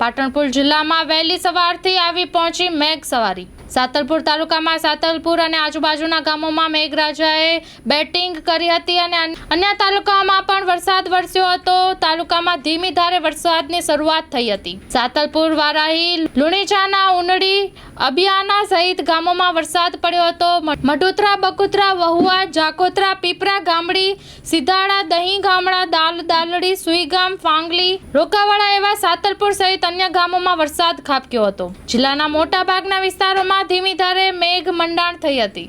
પાટણપુર જિલ્લામાં વહેલી સવારથી આવી પહોંચી મેઘ સવારી. સાતલપુર તાલુકામાં સાતલપુર અને આજુબાજુના ગામોમાં મેઘરાજાએ બેટિંગ કરી હતી અને અન્ય તાલુકામાં પણ વરસાદ વરસ્યો હતો. તાલુકામાં ધીમી ધારે વરસાદની શરૂઆત થઈ હતી. સાતલપુર, વારાહી લુણીચાના ઉનડી અબિયાના સહિત ગામોમાં વરસાદ પડ્યો હતો. મઢોતરા, બકુતરા, વહુઆ, જાકોત્રા, પીપરા ગામડી સિધાડા દહીં ગામડા, દાલ દાલડી સુઈગામ, ફાંગલી રોકાવાડા એવા સાતલપુર સહિત અન્ય ગામોમાં વરસાદ ખાબક્યો હતો. જિલ્લાના મોટા ભાગના વિસ્તારોમાં ધીમી ધારે મેઘ મંડાણ થઈ હતી.